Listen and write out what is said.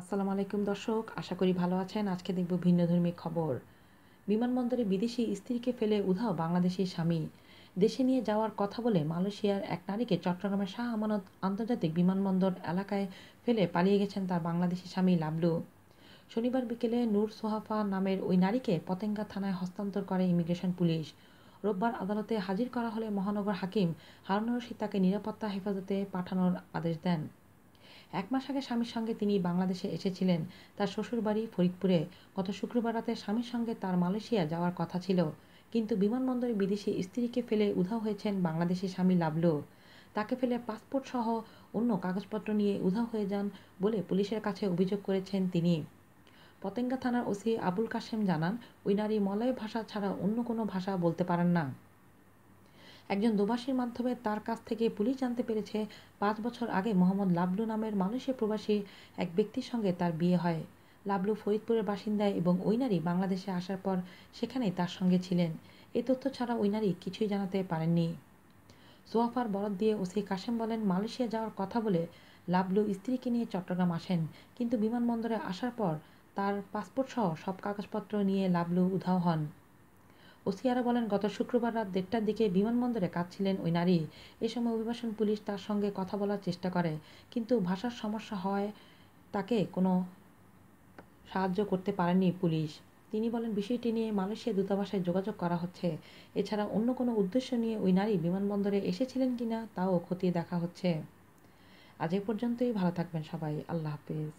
আসসালামু আলাইকুম দর্শক, আশা করি ভালো আছেন। আজকে দেখব ভিন্নধর্মী খবর। বিমানবন্দরে বিদেশি স্ত্রীকে ফেলে উধাও বাংলাদেশি স্বামী। দেশে নিয়ে যাওয়ার কথা বলে মালয়েশিয়ার এক নারীকে চট্টগ্রামের শাহ আমানত আন্তর্জাতিক বিমানবন্দর এলাকায় ফেলে পালিয়ে গেছেন তার বাংলাদেশি স্বামী লাবলু। শনিবার বিকেলে নূর সোহাফা নামের ওই নারীকে পতেঙ্গা থানায় হস্তান্তর করে ইমিগ্রেশন পুলিশ। রোববার আদালতে হাজির করা হলে মহানগর হাকিম হারুন রশিদ তাকে নিরাপত্তা হেফাজতে পাঠানোর আদেশ দেন। এক মাস আগে স্বামীর সঙ্গে তিনি বাংলাদেশে এসেছিলেন। তার শ্বশুরবাড়ি ফরিদপুরে। গত শুক্রবার রাতে স্বামীর সঙ্গে তার মালয়েশিয়া যাওয়ার কথা ছিল। কিন্তু বিমানবন্দরে বিদেশি স্ত্রীকে ফেলে উধাও হয়েছেন বাংলাদেশি স্বামী লাবলু। তাকে ফেলে পাসপোর্ট সহ অন্য কাগজপত্র নিয়ে উধাও হয়ে যান বলে পুলিশের কাছে অভিযোগ করেছেন তিনি। পতেঙ্গা থানার ওসি আবুল কাশেম জানান, ওই নারী মলয় ভাষা ছাড়া অন্য কোনো ভাষা বলতে পারেন না। একজন দোভাষীর মাধ্যমে তার কাছ থেকে পুলিশ জানতে পেরেছে, পাঁচ বছর আগে মোহাম্মদ লাবলু নামের মালয়েশিয়া প্রবাসী এক ব্যক্তির সঙ্গে তার বিয়ে হয়। লাবলু ফরিদপুরের বাসিন্দা এবং ওই নারী বাংলাদেশে আসার পর সেখানেই তার সঙ্গে ছিলেন। এ তথ্য ছাড়া ওই নারী কিছুই জানাতে পারেননি। সোয়াফার বরাদ দিয়ে ওসি কাশেম বলেন, মালয়েশিয়া যাওয়ার কথা বলে লাবলু স্ত্রীকে নিয়ে চট্টগ্রাম আসেন, কিন্তু বিমানবন্দরে আসার পর তার পাসপোর্টসহ সব কাগজপত্র নিয়ে লাবলু উধাও হন। ওসি বলেন, গত শুক্রবার রাত দেড়টার দিকে বিমানবন্দরে কাঁদছিলেন ওই নারী। এ সময় অভিবাসন পুলিশ তার সঙ্গে কথা বলার চেষ্টা করে, কিন্তু ভাষার সমস্যা হয় তাকে কোনো সাহায্য করতে পারেনি পুলিশ। তিনি বলেন, বিষয়টি নিয়ে মালয়েশিয়া দূতাবাসে যোগাযোগ করা হচ্ছে। এছাড়া অন্য কোনো উদ্দেশ্য নিয়ে ওই নারী বিমানবন্দরে এসেছিলেন কিনা তাও খতিয়ে দেখা হচ্ছে। আজ এ পর্যন্তই, ভালো থাকবেন সবাই। আল্লাহ হাফিজ।